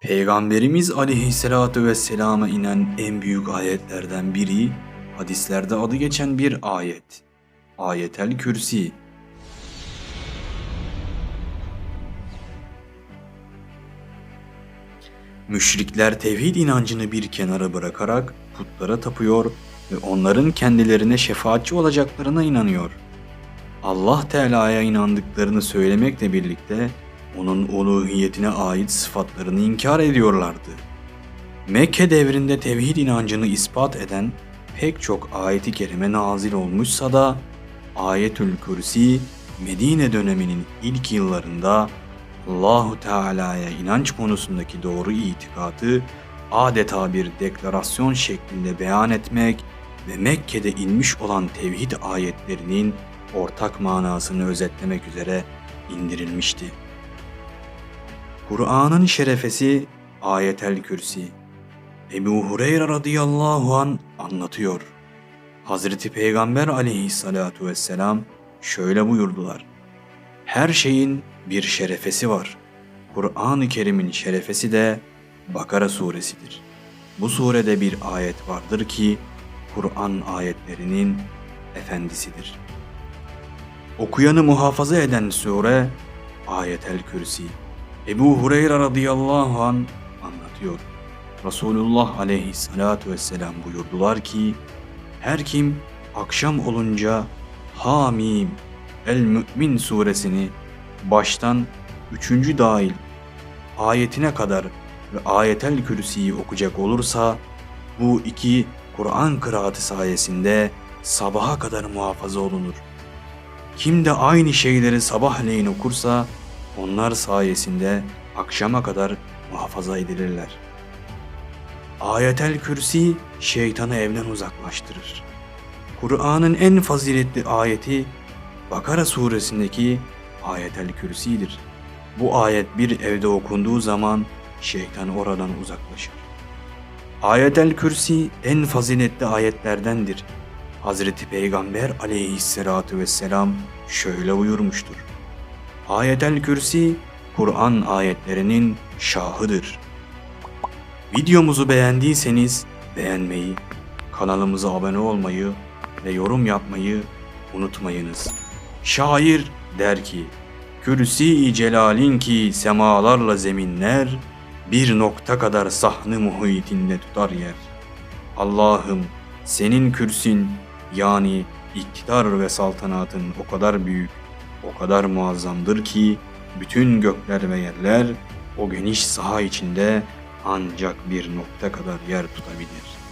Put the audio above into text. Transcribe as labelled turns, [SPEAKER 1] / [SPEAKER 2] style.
[SPEAKER 1] Peygamberimiz aleyhissalatu vesselama inen en büyük ayetlerden biri, hadislerde adı geçen bir ayet. Ayetel Kürsi. Müşrikler tevhid inancını bir kenara bırakarak putlara tapıyor ve onların kendilerine şefaatçi olacaklarına inanıyor. Allah Teala'ya inandıklarını söylemekle birlikte onun uluhiyetine ait sıfatlarını inkar ediyorlardı. Mekke devrinde tevhid inancını ispat eden pek çok ayeti kerime nazil olmuşsa da Ayetül Kürsi Medine döneminin ilk yıllarında Allahu Teala'ya inanç konusundaki doğru itikadı adeta bir deklarasyon şeklinde beyan etmek ve Mekke'de inmiş olan tevhid ayetlerinin ortak manasını özetlemek üzere indirilmişti. Kur'an'ın şerefesi Ayetel Kürsi. Ebu Hureyre radıyallahu an anlatıyor. Hazreti Peygamber aleyhissalatu vesselam şöyle buyurdular. Her şeyin bir şerefesi var. Kur'an-ı Kerim'in şerefesi de Bakara suresidir. Bu surede bir ayet vardır ki Kur'an ayetlerinin efendisidir. Okuyanı muhafaza eden sure Ayetel Kürsi. Ebu Hureyre radıyallahu an anlatıyor. Resulullah aleyhissalatu vesselam buyurdular ki her kim akşam olunca Hamim El Mü'min suresini baştan üçüncü dahil ayetine kadar ve ayetel kürsiyi okuyacak olursa bu iki Kur'an kıraati sayesinde sabaha kadar muhafaza olunur. Kim de aynı şeyleri sabahleyin okursa onlar sayesinde akşama kadar muhafaza edilirler. Ayetel Kürsi şeytanı evden uzaklaştırır. Kur'an'ın en faziletli ayeti Bakara suresindeki Ayetel Kürsi'dir. Bu ayet bir evde okunduğu zaman şeytan oradan uzaklaşır. Ayetel Kürsi en faziletli ayetlerdendir. Hazreti Peygamber aleyhissalatu vesselam şöyle buyurmuştur. Ayetel Kürsi Kur'an ayetlerinin şahıdır. Videomuzu beğendiyseniz beğenmeyi, kanalımıza abone olmayı ve yorum yapmayı unutmayınız. Şair der ki, Kürsi-i celalin ki semalarla zeminler, bir nokta kadar sahne muhitinde tutar yer. Allah'ım senin kürsin yani iktidar ve saltanatın o kadar büyük, o kadar muazzamdır ki bütün gökler ve yerler o geniş saha içinde ancak bir nokta kadar yer tutabilir.''